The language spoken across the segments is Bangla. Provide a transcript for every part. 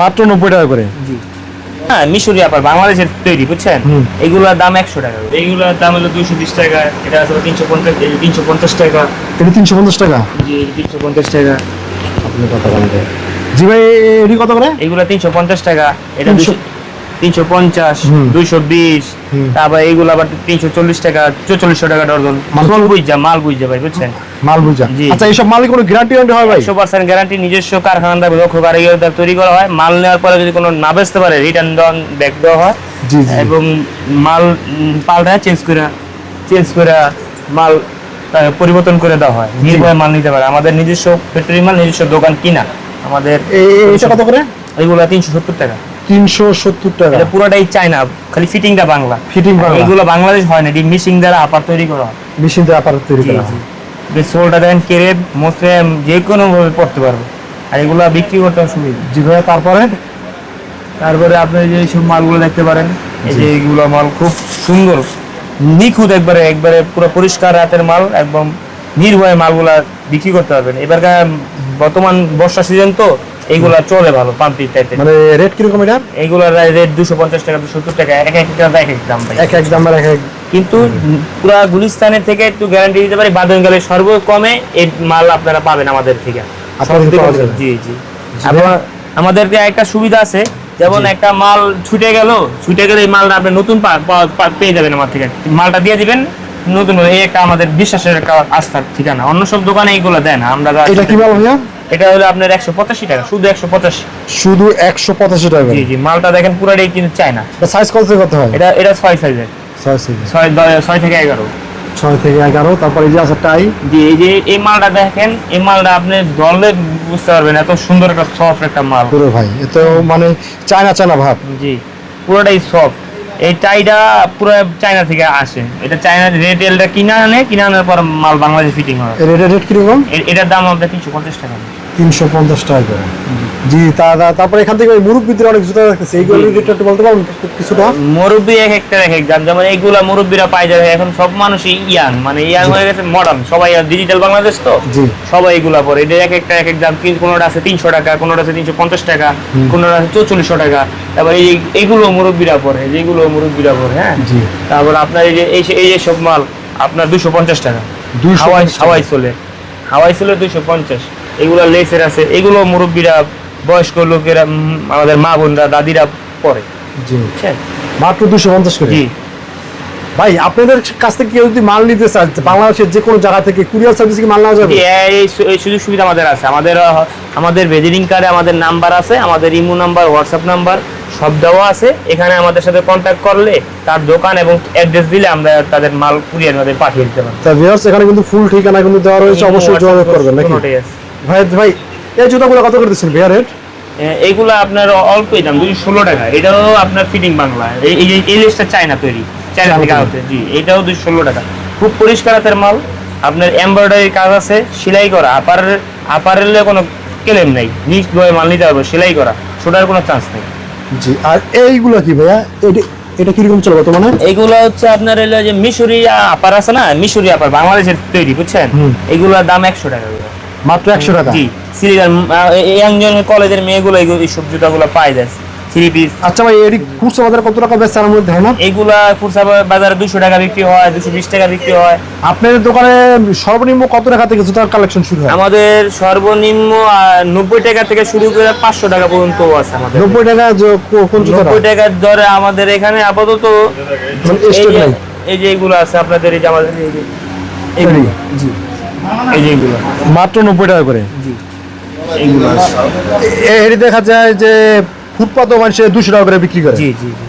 মাত্র নব্বই টাকা করে। জি। হ্যাঁ মিশরি আপার বাংলাদেশের তৈরি বুঝছেন? হুম। এগুলোর দাম একশো টাকা এইগুলোর দাম হলো দুইশো বিশ টাকা এটা আসলে তিনশো পঞ্চাশ তিনশো পঞ্চাশ টাকা। এটা তিনশো পঞ্চাশ টাকা? জি তিনশো পঞ্চাশ টাকা। আপনি কথা বলতে জি ভাই এটি কত করে? এগুলো তিনশো পঞ্চাশ টাকা এটা 300 তিনশো পঞ্চাশ দুইশো বিশ তারপর এইগুলো আবার তিনশো চল্লিশ টাকা চৌচল্লিশশো টাকা ডর্জন মাল- বুঝা মাল বুঝা ভাই বুঝছেন? মাল বুঝা। জি। আচ্ছা এইসব মালের কোনো গ্যারান্টি ওয়ারেন্টি হয় ভাই? একশো পার্সেন্ট গ্যারান্টি নিজস্ব কারখানার দক্ষ কারিগর দ্বারা তৈরি করা হয়। মাল নেওয়ার পরে যদি কোনো না বেচতে পারে রিটার্ন ব্যাক দেওয়া হয়। এবং মাল চেঞ্জ করে চেঞ্জ করে মাল পরিবর্তন করে দেওয়া হয়। নির্ভয়ে মাল নিতে পারে। আমাদের নিজস্ব ফ্যাক্টরি মাল নিজস্ব দোকান কিনা? আমাদের এই এই- এইটা কত করে? এইগুলো তিনশো সত্তর টাকা। তিনশো সত্তর টাকা। এটা পুরোটাই চায়না খালি ফিটিংটা বাংলা। ফিটিং বাংলা। এগুলো বাংলাদেশ হয় না এটি মিশিং দ্বারা আপার তৈরি করা হয়। মেশিন দিয়ে আপার তৈরি করা হয়। সোলটা দেখেন কেরেব মোসে যে কোনো ভাবে পড়তে পারবে। আর এগুলো বিক্রি করতে সুবিধা জি ভাই তারপরে? তারপরে আপনি যে সব মালগুলো দেখতে পারেন এই যে এইগুলো মাল খুব সুন্দর। নিখুঁত একবারে একবারে পুরো পরিষ্কার রাতের মাল একদম নির্ভয়ে মালগুলা বিক্রি করতে পারবেন। এবারকার বর্তমান বর্ষা সিজন তো এইগুলা চলে ভালো পাম্পি টাইপের মানে রেট কীরকম এটা? এইগুলোর রেট দুশো পঞ্চাশ টাকা দুশো সত্তর টাকা এক এক টাকা এক এক দাম ভাই। এক এক দামের এক এক। কিন্তু পুরা গুলিস্তানের থেকে একটু গ্যারান্টি দিতে পারি বাদনগালের সর্বকমে এই মাল আপনারা পাবেন আমাদের থেকে। জি জি। এবং আমাদেরকে একটা সুবিধা আছে যেমন একটা মাল ছুটে গেল ছুটে গেলে এই মালটা আপনি নতুন পেয়ে যাবেন আমার থেকে। মালটা দিয়ে দিবেন নতুন এই একটা আমাদের বিশ্বাসের একটা আস্থার ঠিকানা। অন্য সব দোকানে এইগুলো দেয় না আমরা এটা কি মাল ভাইয়া? এটা হলো আপনার একশো পঁচাশি টাকা শুধু একশো পঁচাশি। শুধু একশো পঁচাশি টাকা জি জি মালটা দেখেন পুরাটাই কিন্তু চায় না সাইজ কত থেকে কত হয়? এটা এটা ছয় সাইজের ছয় থেকে ছয় ছয় থেকে এগারো। ছয় থেকে এগারো তারপরে এই যে আছে টাই যে এই যে এই মালটা দেখেন এই মালটা আপনি ধরলে বুঝতে পারবেন এত সুন্দর একটা সফট একটা মাল। পুরো ভাই এত মানে চায়না চায়না ভাব। জি পুরোটাই সফট এই টাইটা পুরো চায়না থেকে আসে। এটা চায়না রেটেলটা কিনা আনে কিনা আনার পর মাল বাংলাদেশ ফিটিং হয়। রেট রেট কীরকম এটার দাম আপনার তিনশো পঞ্চাশ টাকা। তিনশো পঞ্চাশ টাকা করে। জি তা তা- তারপরে এখান থেকে মুরব্বীদের অনেক জুতা রাখতেছে। এইগুলো। একটু বলতে পারবেন কিছুটা? মুরব্বী এক একটা এক এক দাম যেমন এইগুলা মুরব্বীরা পাই যাবে। এখন সব মানুষই ইয়াং। মানে ইয়াং হয়ে গেছে মডার্ন সবাই ডিজিটাল বাংলাদেশ তো। জি। সবাই এগুলা পরে। এটা এক একটা এক এক দাম। কিন্তু কোনোটা আছে তিনশো টাকা কোনোটা আছে তিনশো পঞ্চাশ টাকা। কোনোটা আছে চৌচল্লিশশো টাকা। তারপর এই এইগুলো মুরব্বীরা পরে। যেগুলো মুরব্বীরা পরে হ্যাঁ? জি। তারপর আপনার এই যে এই যে- এই যে সব মাল আপনার দুশো পঞ্চাশ টাকা। হাওয়াই হাওয়াই চলে। হাওয়াই চলে দুশো পঞ্চাশ। এগুলো লেসের আছে এগুলো মুরব্বীরা বয়স্ক লোকেরা আমাদের মা বোনরা দাদিরা পরে। জি। মাত্র দুশো পঞ্চাশ করে? জি। ভাই আপনাদের কাছ থেকে কেউ যদি মাল নিতে চায় বাংলাদেশের যে কোনো জায়গা থেকে কুরিয়ার সার্ভিস কি মাল নেওয়া যাবে? এই সুযোগ সুবিধা আমাদের আছে। আমাদের আমাদের ভিজিটিং কার্ডে আমাদের নাম্বার আছে আমাদের ইমো নাম্বার হোয়াটসঅ্যাপ নাম্বার সব দেওয়া আছে। এখানে আমাদের সাথে কন্ট্যাক্ট করলে তার দোকান এবং অ্যাড্রেস দিলে আমরা তাদের মাল কুরিয়ার পাঠিয়ে দিতে পারি তা ভিউয়ার্স এখানে কিন্তু ফুল ঠিকানা কিন্তু দেওয়া রয়েছে অবশ্যই যোগাযোগ করবেন নাকি। ভাই ভাই এই জুতাগুলো কত করে দিচ্ছেন ভাইয়া রেট? এইগুলো আপনার অল্পই দাম দুইশো ষোলো টাকা। এটাও আপনার ফিটিং বাংলা। এই এই লিস্টটা চায়না তৈরি। চায়না থেকে তৈরি। জি এটাও দুইশো ষোলো টাকা। খুব পরিষ্কার হাতের মাল আপনার এমব্রয়ডারি কাজ আছে সেলাই করা। আপার আপারেলে কোনো কেলেম নেই। নিচ বয়ে মাল নিতে হবে সেলাই করা। ছোটার কোনো চান্স নেই। জি আর এইগুলো কি ভাইয়া? এটা এটা কীরকম চলবে বর্তমানে? এইগুলো হচ্ছে আপনার এলো যে মিশরি আপার আছে না? মিশরি আপার বাংলাদেশের তৈরি বুঝছেন? এগুলোর দাম একশো টাকা। মাত্র একশো টাকা? জি সিলিগার ইয়াংজন কলেজের মেয়েগুলো এইগুলো এই সব জুতাগুলো পাই যায় থ্রি পিস আচ্ছা ভাই এটি খুচরা বাজারে কত টাকা বেচছে আমার মধ্যে ধারণা এইগুলা খুচরা বাজারে দুশো টাকা বিক্রি হয় দুশো বিশ টাকা বিক্রি হয়। আপনাদের দোকানে সর্বনিম্ন কত টাকা থেকে জুতার কালেকশন শুরু হয়? আমাদের সর্বনিম্ন নব্বই টাকা থেকে শুরু করে পাঁচশো টাকা পর্যন্ত আছে আমাদের। নব্বই টাকা কোন জুতা নব্বই টাকার দরে আমাদের এখানে আপাতত মানে এই যে- নাই? এই যে এগুলো আছে আপনাদের এই যে আমাদের এই যে জি। এই যে এগুলো। মাত্র নব্বই টাকা করে? জি। এইগুলো এটি দেখা যায় যে ফুটপাতও মানুষের দুশো টাকা করে বিক্রি করে। জি জি জি।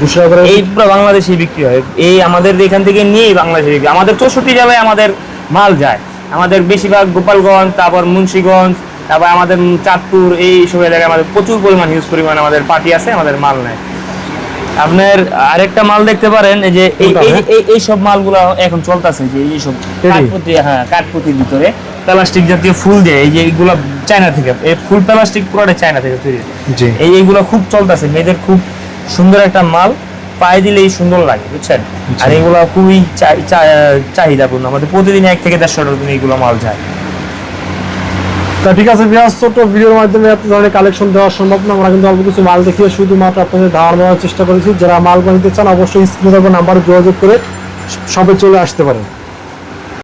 দুশো টাকা করে এই পুরো বাংলাদেশে বিক্রি হয়। এই আমাদের এখান থেকে নিয়েই বাংলাদেশে বিক্রি আমাদের চৌষট্টি জেলায় আমাদের মাল যায়। আমাদের বেশিরভাগ গোপালগঞ্জ তারপর মুন্সিগঞ্জ তারপর আমাদের চাঁদপুর এই সব এলাকায় আমাদের প্রচুর পরিমাণ হিউজ পরিমাণ আমাদের পার্টি আছে আমাদের মাল নেয়। আপনার আরেকটা মাল দেখতে পারেন এই যে এই সব মালগুলো এখন চলতেছে যে এই সব কাঠপুতি হ্যাঁ কাঠপুতির ভিতরে প্লাস্টিক জাতীয় ফুল দেয় এই যে এইগুলো চায়না থেকে এই ফুল প্লাস্টিক পুরোটা চায়না থেকে তৈরি। এই এইগুলো খুব চলতেছে মেয়েদের খুব সুন্দর একটা মাল পায়ে দিলেই সুন্দর লাগে বুঝছেন? আর এগুলো খুবই চাহিদাপূর্ণ আমাদের প্রতিদিন এক থেকে দেড়শো টন এইগুলো মাল যায়। তা ঠিক আছে বিহার ছোট ভিডিওর মাধ্যমে এত ধরনের কালেকশন দেওয়া সম্ভব না। আমরা কিন্তু অল্প কিছু মাল দেখিয়ে শুধুমাত্র আপনাদের ধারণা দেওয়ার চেষ্টা করেছি। যারা মাল বানিতে চান, অবশ্যই স্ক্রিনে নাম্বারে যোগাযোগ করে সবে চলে আসতে পারেন।